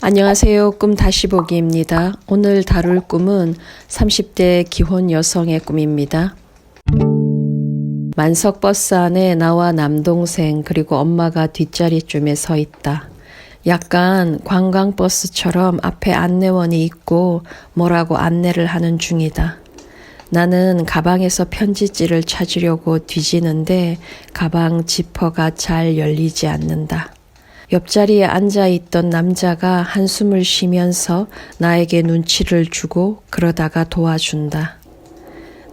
안녕하세요. 꿈 다시 보기입니다. 오늘 다룰 꿈은 30대 기혼 여성의 꿈입니다. 만석 버스 안에 나와 남동생 그리고 엄마가 뒷자리쯤에 서 있다. 약간 관광버스처럼 앞에 안내원이 있고 뭐라고 안내를 하는 중이다. 나는 가방에서 편지지를 찾으려고 뒤지는데 가방 지퍼가 잘 열리지 않는다. 옆자리에 앉아 있던 남자가 한숨을 쉬면서 나에게 눈치를 주고 그러다가 도와준다.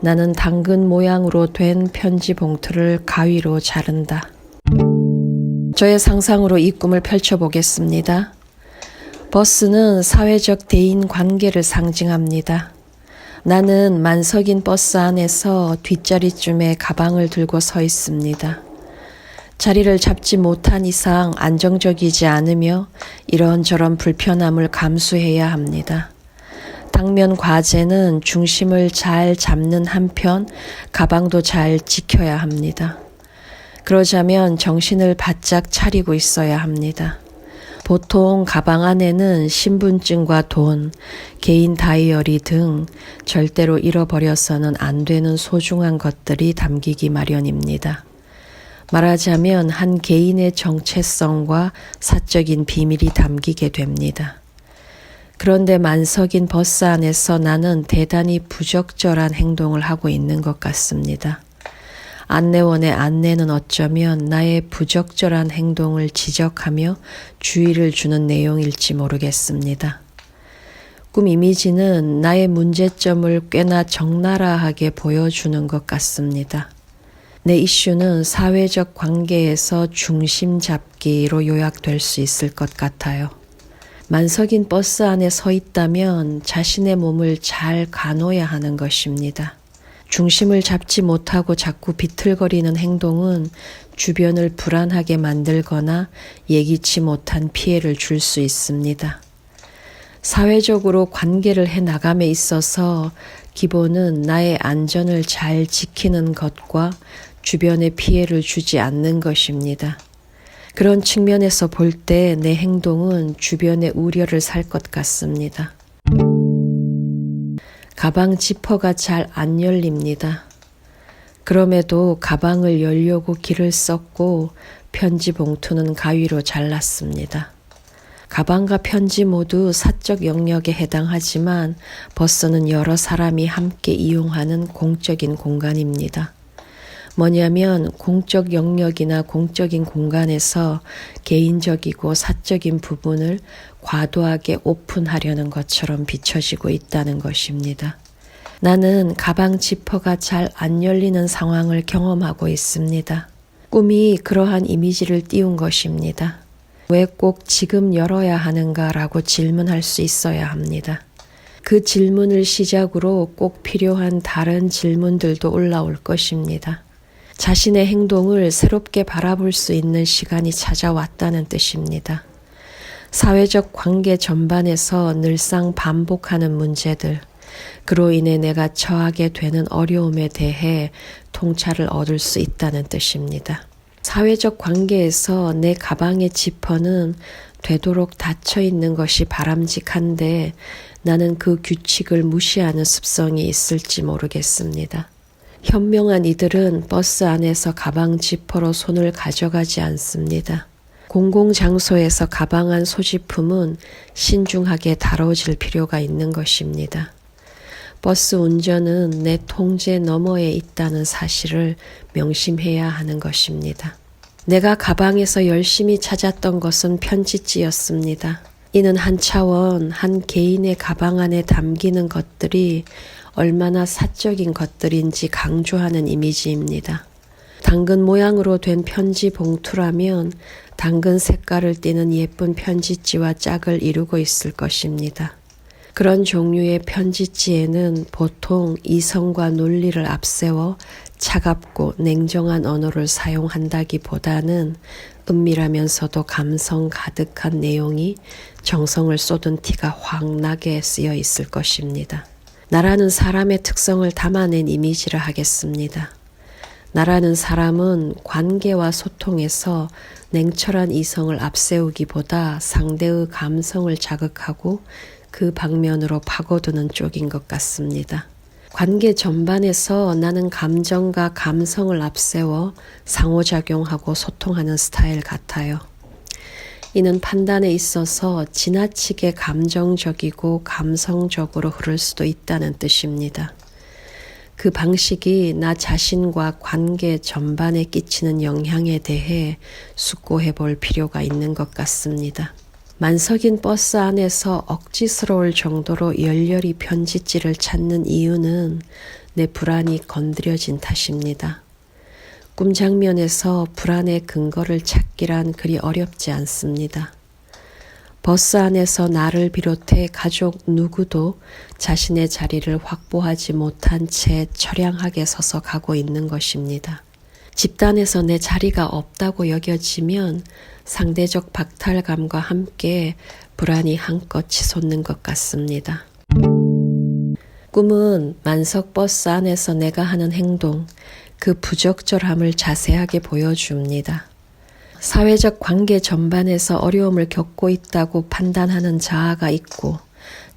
나는 당근 모양으로 된 편지 봉투를 가위로 자른다. 저의 상상으로 이 꿈을 펼쳐보겠습니다. 버스는 사회적 대인 관계를 상징합니다. 나는 만석인 버스 안에서 뒷자리쯤에 가방을 들고 서 있습니다. 자리를 잡지 못한 이상 안정적이지 않으며 이런저런 불편함을 감수해야 합니다. 당면 과제는 중심을 잘 잡는 한편 가방도 잘 지켜야 합니다. 그러자면 정신을 바짝 차리고 있어야 합니다. 보통 가방 안에는 신분증과 돈, 개인 다이어리 등 절대로 잃어버려서는 안 되는 소중한 것들이 담기기 마련입니다. 말하자면 한 개인의 정체성과 사적인 비밀이 담기게 됩니다. 그런데 만석인 버스 안에서 나는 대단히 부적절한 행동을 하고 있는 것 같습니다. 안내원의 안내는 어쩌면 나의 부적절한 행동을 지적하며 주의를 주는 내용일지 모르겠습니다. 꿈 이미지는 나의 문제점을 꽤나 적나라하게 보여주는 것 같습니다. 내 이슈는 사회적 관계에서 중심 잡기로 요약될 수 있을 것 같아요. 만석인 버스 안에 서 있다면 자신의 몸을 잘 가놓아야 하는 것입니다. 중심을 잡지 못하고 자꾸 비틀거리는 행동은 주변을 불안하게 만들거나 예기치 못한 피해를 줄 수 있습니다. 사회적으로 관계를 해 나감에 있어서 기본은 나의 안전을 잘 지키는 것과 주변에 피해를 주지 않는 것입니다. 그런 측면에서 볼 때 내 행동은 주변의 우려를 살 것 같습니다. 가방 지퍼가 잘 안 열립니다. 그럼에도 가방을 열려고 길을 썼고 편지 봉투는 가위로 잘랐습니다. 가방과 편지 모두 사적 영역에 해당하지만 버스는 여러 사람이 함께 이용하는 공적인 공간입니다. 뭐냐면 공적 영역이나 공적인 공간에서 개인적이고 사적인 부분을 과도하게 오픈하려는 것처럼 비춰지고 있다는 것입니다. 나는 가방 지퍼가 잘 안 열리는 상황을 경험하고 있습니다. 꿈이 그러한 이미지를 띄운 것입니다. 왜 꼭 지금 열어야 하는가라고 질문할 수 있어야 합니다. 그 질문을 시작으로 꼭 필요한 다른 질문들도 올라올 것입니다. 자신의 행동을 새롭게 바라볼 수 있는 시간이 찾아왔다는 뜻입니다. 사회적 관계 전반에서 늘상 반복하는 문제들, 그로 인해 내가 처하게 되는 어려움에 대해 통찰을 얻을 수 있다는 뜻입니다. 사회적 관계에서 내 가방의 지퍼는 되도록 닫혀 있는 것이 바람직한데 나는 그 규칙을 무시하는 습성이 있을지 모르겠습니다. 현명한 이들은 버스 안에서 가방 지퍼로 손을 가져가지 않습니다. 공공장소에서 가방 안 소지품은 신중하게 다뤄질 필요가 있는 것입니다. 버스 운전은 내 통제 너머에 있다는 사실을 명심해야 하는 것입니다. 내가 가방에서 열심히 찾았던 것은 편지지였습니다. 이는 한 차원, 한 개인의 가방 안에 담기는 것들이 얼마나 사적인 것들인지 강조하는 이미지입니다. 당근 모양으로 된 편지 봉투라면 당근 색깔을 띠는 예쁜 편지지와 짝을 이루고 있을 것입니다. 그런 종류의 편지지에는 보통 이성과 논리를 앞세워 차갑고 냉정한 언어를 사용한다기보다는 은밀하면서도 감성 가득한 내용이 정성을 쏟은 티가 확 나게 쓰여 있을 것입니다. 나라는 사람의 특성을 담아낸 이미지를 하겠습니다. 나라는 사람은 관계와 소통에서 냉철한 이성을 앞세우기보다 상대의 감성을 자극하고 그 방면으로 파고드는 쪽인 것 같습니다. 관계 전반에서 나는 감정과 감성을 앞세워 상호작용하고 소통하는 스타일 같아요. 이는 판단에 있어서 지나치게 감정적이고 감성적으로 흐를 수도 있다는 뜻입니다. 그 방식이 나 자신과 관계 전반에 끼치는 영향에 대해 숙고해 볼 필요가 있는 것 같습니다. 만석인 버스 안에서 억지스러울 정도로 열렬히 편지지를 찾는 이유는 내 불안이 건드려진 탓입니다. 꿈 장면에서 불안의 근거를 찾기란 그리 어렵지 않습니다. 버스 안에서 나를 비롯해 가족 누구도 자신의 자리를 확보하지 못한 채 처량하게 서서 가고 있는 것입니다. 집단에서 내 자리가 없다고 여겨지면 상대적 박탈감과 함께 불안이 한껏 치솟는 것 같습니다. 꿈은 만석 버스 안에서 내가 하는 행동, 그 부적절함을 자세하게 보여줍니다. 사회적 관계 전반에서 어려움을 겪고 있다고 판단하는 자아가 있고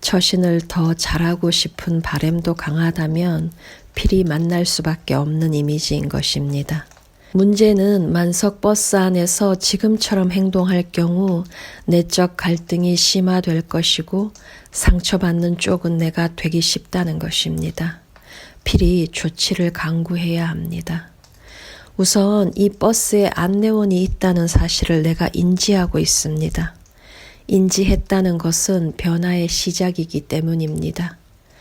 처신을 더 잘하고 싶은 바램도 강하다면 필히 만날 수밖에 없는 이미지인 것입니다. 문제는 만석 버스 안에서 지금처럼 행동할 경우 내적 갈등이 심화될 것이고 상처받는 쪽은 내가 되기 쉽다는 것입니다. 필히 조치를 강구해야 합니다. 우선 이 버스에 안내원이 있다는 사실을 내가 인지하고 있습니다. 인지했다는 것은 변화의 시작이기 때문입니다.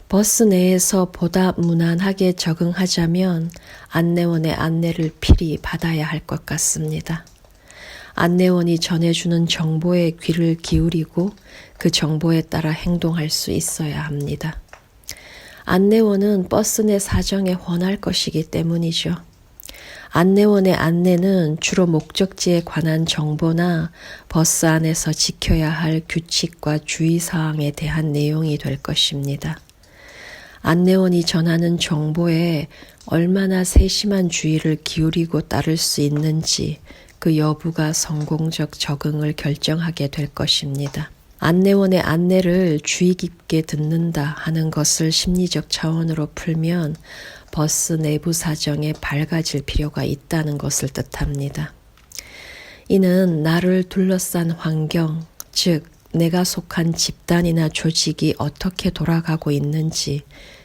버스 내에서 보다 무난하게 적응하자면 안내원의 안내를 필히 받아야 할 것 같습니다. 안내원이 전해주는 정보에 귀를 기울이고 그 정보에 따라 행동할 수 있어야 합니다. 안내원은 버스 내 사정에 헌할 것이기 때문이죠. 안내원의 안내는 주로 목적지에 관한 정보나 버스 안에서 지켜야 할 규칙과 주의사항에 대한 내용이 될 것입니다. 안내원이 전하는 정보에 얼마나 세심한 주의를 기울이고 따를 수 있는지 그 여부가 성공적 적응을 결정하게 될 것입니다. 안내원의 안내를 주의 깊게 듣는다 하는 것을 심리적 차원으로 풀면 버스 내부 사정에 밝아질 필요가 있다는 것을 뜻합니다. 이는 나를 둘러싼 환경, 즉, 내가 속한 집단이나 조직이 어떻게 돌아가고 있는지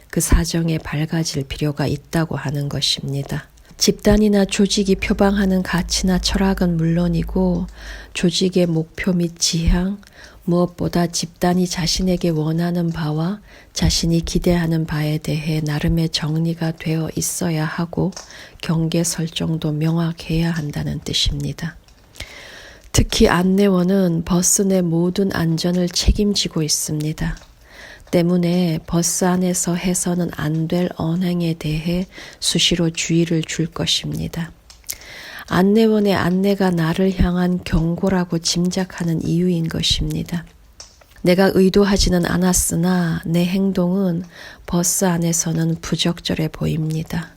그 사정에 밝아질 필요가 있다고 하는 것입니다. 집단이나 조직이 표방하는 가치나 철학은 물론이고 조직의 목표 및 지향, 무엇보다 집단이 자신에게 원하는 바와 자신이 기대하는 바에 대해 나름의 정리가 되어 있어야 하고 경계 설정도 명확해야 한다는 뜻입니다. 특히 안내원은 버스 내 모든 안전을 책임지고 있습니다. 때문에 버스 안에서 해서는 안 될 언행에 대해 수시로 주의를 줄 것입니다. 안내원의 안내가 나를 향한 경고라고 짐작하는 이유인 것입니다. 내가 의도하지는 않았으나 내 행동은 버스 안에서는 부적절해 보입니다.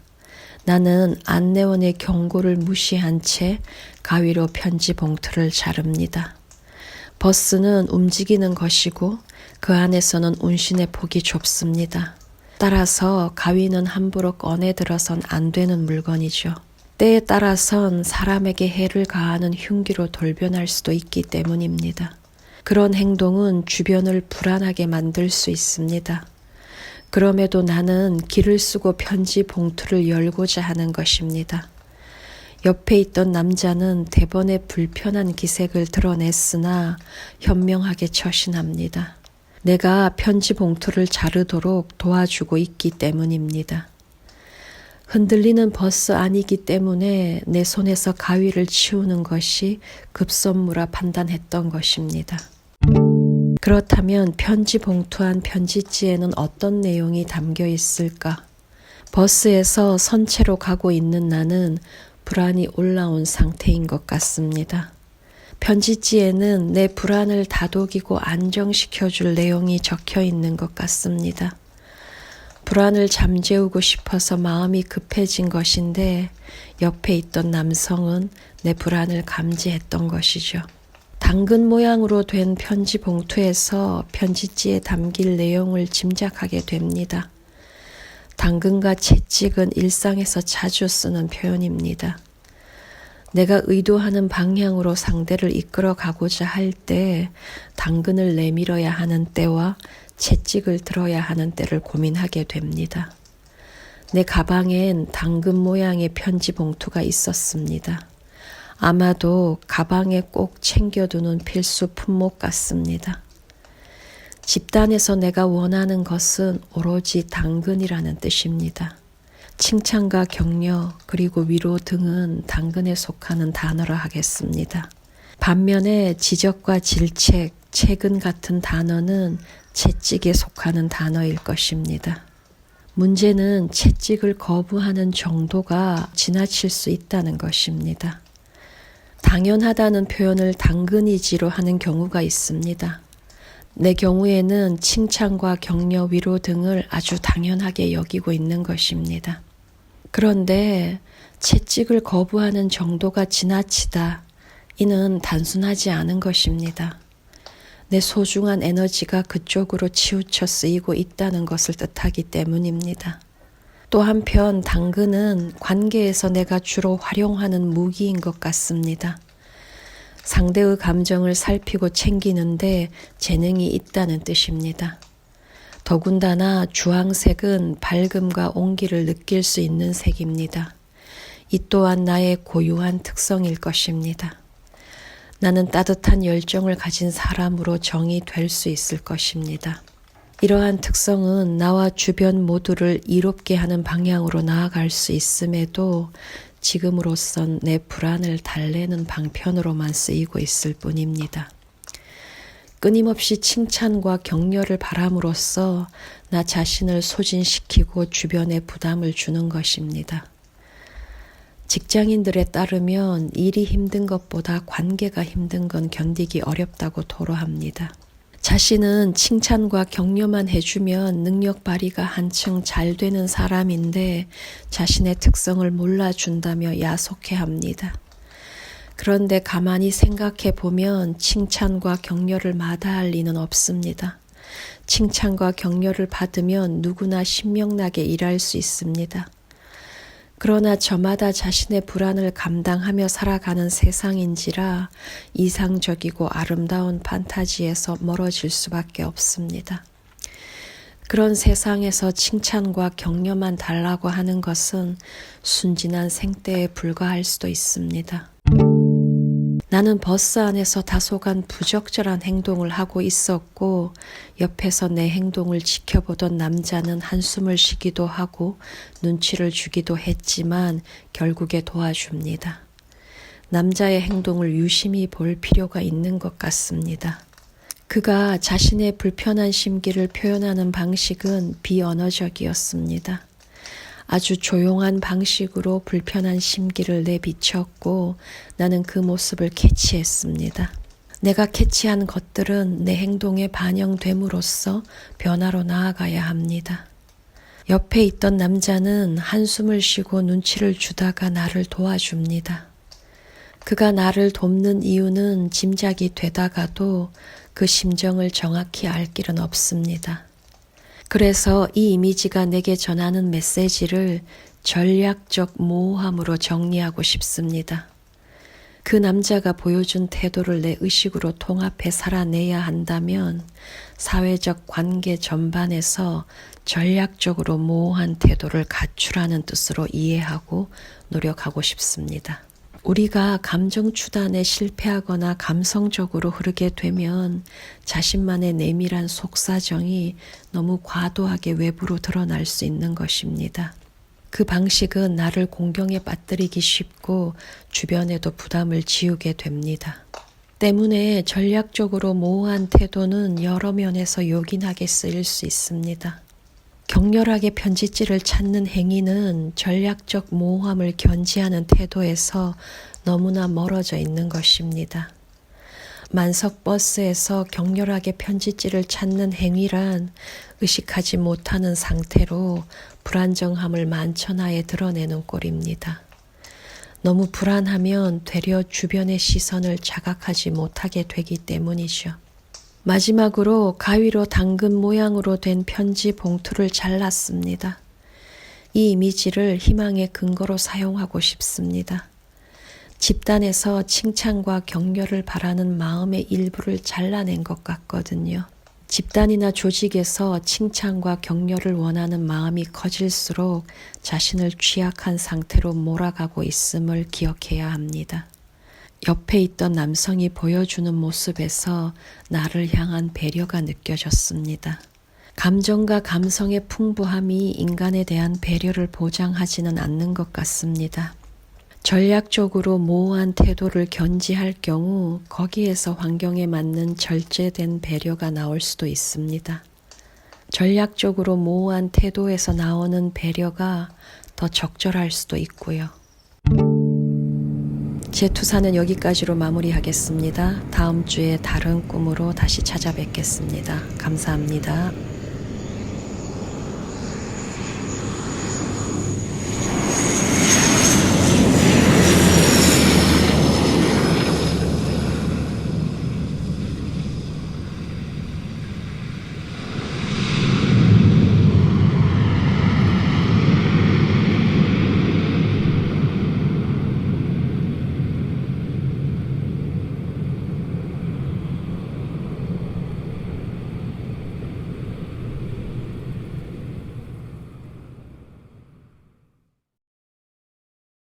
나는 안내원의 경고를 무시한 채 가위로 편지 봉투를 자릅니다. 버스는 움직이는 것이고 그 안에서는 운신의 폭이 좁습니다. 따라서 가위는 함부로 꺼내 들어선 안 되는 물건이죠. 때에 따라선 사람에게 해를 가하는 흉기로 돌변할 수도 있기 때문입니다. 그런 행동은 주변을 불안하게 만들 수 있습니다. 그럼에도 나는 길을 쓰고 편지 봉투를 열고자 하는 것입니다. 옆에 있던 남자는 대번에 불편한 기색을 드러냈으나 현명하게 처신합니다. 내가 편지 봉투를 자르도록 도와주고 있기 때문입니다. 흔들리는 버스 아니기 때문에 내 손에서 가위를 치우는 것이 급선무라 판단했던 것입니다. 그렇다면 편지 봉투한 편지지에는 어떤 내용이 담겨 있을까? 버스에서 선체로 가고 있는 나는 불안이 올라온 상태인 것 같습니다. 편지지에는 내 불안을 다독이고 안정시켜줄 내용이 적혀 있는 것 같습니다. 불안을 잠재우고 싶어서 마음이 급해진 것인데 옆에 있던 남성은 내 불안을 감지했던 것이죠. 당근 모양으로 된 편지 봉투에서 편지지에 담길 내용을 짐작하게 됩니다. 당근과 채찍은 일상에서 자주 쓰는 표현입니다. 내가 의도하는 방향으로 상대를 이끌어 가고자 할 때 당근을 내밀어야 하는 때와 채찍을 들어야 하는 때를 고민하게 됩니다. 내 가방엔 당근 모양의 편지 봉투가 있었습니다. 아마도 가방에 꼭 챙겨두는 필수 품목 같습니다. 집단에서 내가 원하는 것은 오로지 당근이라는 뜻입니다. 칭찬과 격려 그리고 위로 등은 당근에 속하는 단어라 하겠습니다. 반면에 지적과 질책, 책은 같은 단어는 채찍에 속하는 단어일 것입니다. 문제는 채찍을 거부하는 정도가 지나칠 수 있다는 것입니다. 당연하다는 표현을 당근이지로 하는 경우가 있습니다. 내 경우에는 칭찬과 격려, 위로 등을 아주 당연하게 여기고 있는 것입니다. 그런데 채찍을 거부하는 정도가 지나치다. 이는 단순하지 않은 것입니다. 내 소중한 에너지가 그쪽으로 치우쳐 쓰이고 있다는 것을 뜻하기 때문입니다. 또 한편 당근은 관계에서 내가 주로 활용하는 무기인 것 같습니다. 상대의 감정을 살피고 챙기는데 재능이 있다는 뜻입니다. 더군다나 주황색은 밝음과 온기를 느낄 수 있는 색입니다. 이 또한 나의 고유한 특성일 것입니다. 나는 따뜻한 열정을 가진 사람으로 정의 될수 있을 것입니다. 이러한 특성은 나와 주변 모두를 이롭게 하는 방향으로 나아갈 수 있음에도 지금으로선 내 불안을 달래는 방편으로만 쓰이고 있을 뿐입니다. 끊임없이 칭찬과 격려를 바람으로써 나 자신을 소진시키고 주변에 부담을 주는 것입니다. 직장인들에 따르면 일이 힘든 것보다 관계가 힘든 건 견디기 어렵다고 토로합니다. 자신은 칭찬과 격려만 해주면 능력 발휘가 한층 잘 되는 사람인데 자신의 특성을 몰라준다며 야속해 합니다. 그런데 가만히 생각해 보면 칭찬과 격려를 마다할 리는 없습니다. 칭찬과 격려를 받으면 누구나 신명나게 일할 수 있습니다. 그러나 저마다 자신의 불안을 감당하며 살아가는 세상인지라 이상적이고 아름다운 판타지에서 멀어질 수밖에 없습니다. 그런 세상에서 칭찬과 격려만 달라고 하는 것은 순진한 생떼에 불과할 수도 있습니다. 나는 버스 안에서 다소간 부적절한 행동을 하고 있었고 옆에서 내 행동을 지켜보던 남자는 한숨을 쉬기도 하고 눈치를 주기도 했지만 결국에 도와줍니다. 남자의 행동을 유심히 볼 필요가 있는 것 같습니다. 그가 자신의 불편한 심기를 표현하는 방식은 비언어적이었습니다. 아주 조용한 방식으로 불편한 심기를 내비쳤고 나는 그 모습을 캐치했습니다. 내가 캐치한 것들은 내 행동에 반영됨으로써 변화로 나아가야 합니다. 옆에 있던 남자는 한숨을 쉬고 눈치를 주다가 나를 도와줍니다. 그가 나를 돕는 이유는 짐작이 되다가도 그 심정을 정확히 알 길은 없습니다. 그래서 이 이미지가 내게 전하는 메시지를 전략적 모호함으로 정리하고 싶습니다. 그 남자가 보여준 태도를 내 의식으로 통합해 살아내야 한다면 사회적 관계 전반에서 전략적으로 모호한 태도를 갖추라는 뜻으로 이해하고 노력하고 싶습니다. 우리가 감정 추단에 실패하거나 감성적으로 흐르게 되면 자신만의 내밀한 속사정이 너무 과도하게 외부로 드러날 수 있는 것입니다. 그 방식은 나를 공경에 빠뜨리기 쉽고 주변에도 부담을 지우게 됩니다. 때문에 전략적으로 모호한 태도는 여러 면에서 요긴하게 쓰일 수 있습니다. 격렬하게 편지지를 찾는 행위는 전략적 모호함을 견지하는 태도에서 너무나 멀어져 있는 것입니다. 만석 버스에서 격렬하게 편지지를 찾는 행위란 의식하지 못하는 상태로 불안정함을 만천하에 드러내는 꼴입니다. 너무 불안하면 되려 주변의 시선을 자각하지 못하게 되기 때문이죠. 마지막으로 가위로 당근 모양으로 된 편지 봉투를 잘랐습니다. 이 이미지를 희망의 근거로 사용하고 싶습니다. 집단에서 칭찬과 격려를 바라는 마음의 일부를 잘라낸 것 같거든요. 집단이나 조직에서 칭찬과 격려를 원하는 마음이 커질수록 자신을 취약한 상태로 몰아가고 있음을 기억해야 합니다. 옆에 있던 남성이 보여주는 모습에서 나를 향한 배려가 느껴졌습니다. 감정과 감성의 풍부함이 인간에 대한 배려를 보장하지는 않는 것 같습니다. 전략적으로 모호한 태도를 견지할 경우 거기에서 환경에 맞는 절제된 배려가 나올 수도 있습니다. 전략적으로 모호한 태도에서 나오는 배려가 더 적절할 수도 있고요. 제 투사는 여기까지로 마무리하겠습니다. 다음 주에 다른 꿈으로 다시 찾아뵙겠습니다. 감사합니다.